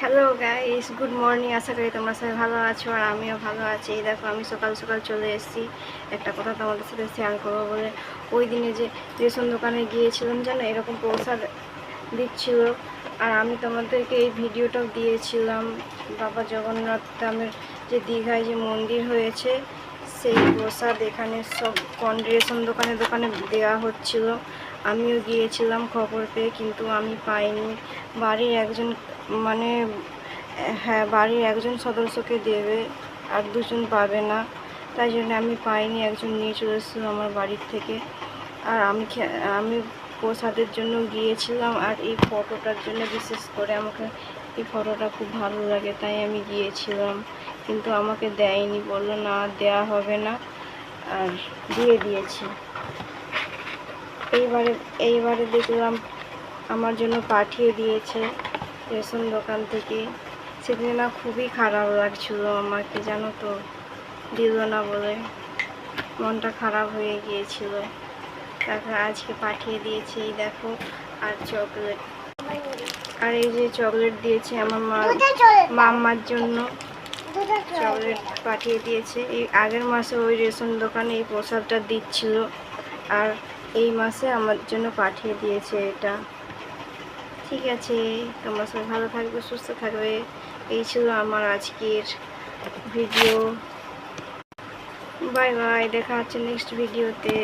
Hello guys good morning আশা করি তোমরা সবাই ভালো আছো আর আমিও ভালো আছি। এই দেখো, আমি সকাল সকাল চলে এসেছি। একটা কথা তোমাদের সাথে শেয়ার করব বলে। ওই দিনে যে রেশন দোকানে গিয়েছিলাম যেন এরকম প্রসাদ দিচ্ছিল। আর আমি তোমাদেরকে এই ভিডিওটাও দিয়েছিলাম। বাবা জগন্নাথ ধামের যে দীঘায় যে মন্দির হয়েছে সেই প্রসাদ এখানে সব কন- রেশন দোকানে দোকানে দেওয়া হচ্ছিল। আমিও গিয়েছিলাম খবর পেয়ে, কিন্তু আমি পাইনি। বাড়ির একজন মানে হ্যাঁ বাড়ির একজন সদস্যকে দেবে আর দুজন পাবে না। তাই জন্য আমি পাইনি, একজন নিয়ে চলে এসেছিল আমার বাড়ির থেকে। আর আমি আমি প্রসাদের জন্য গিয়েছিলাম আর এই ফটোটার জন্য বিশেষ করে আমাকে, এই ফটোটা খুব ভালো লাগে, তাই আমি গিয়েছিলাম। কিন্তু আমাকে দেয়নি বলল না দেয়া হবে না আর দিয়ে দিয়েছি। এইবারে এইবারে দেখলাম আমার জন্য পাঠিয়ে দিয়েছে রেশন দোকান থেকে। সেদিন না খুবই খারাপ লাগছিল আমাকে জানো তো দিল না বলে। মনটা খারাপ হয়ে গিয়েছিল। তারপর আজকে পাঠিয়ে দিয়েছে এই দেখো আর চকলেট। আর এই যে চকলেট দিয়েছে আমার মা মাম্মার জন্য। চকলেট পাঠিয়ে দিয়েছে। এই আগের মাসে ওই রেশন দোকানে এই প্রসাদটা দিচ্ছিল আর এই মাসে আমার জন্য পাঠিয়ে দিয়েছে এটা। ঠিক আছে, তোমরা সবাই ভালো থাকবে, সুস্থ থাকবে। এই ছিল আমার আজকের ভিডিও বাই বাই দেখা হচ্ছে নেক্সট ভিডিওতে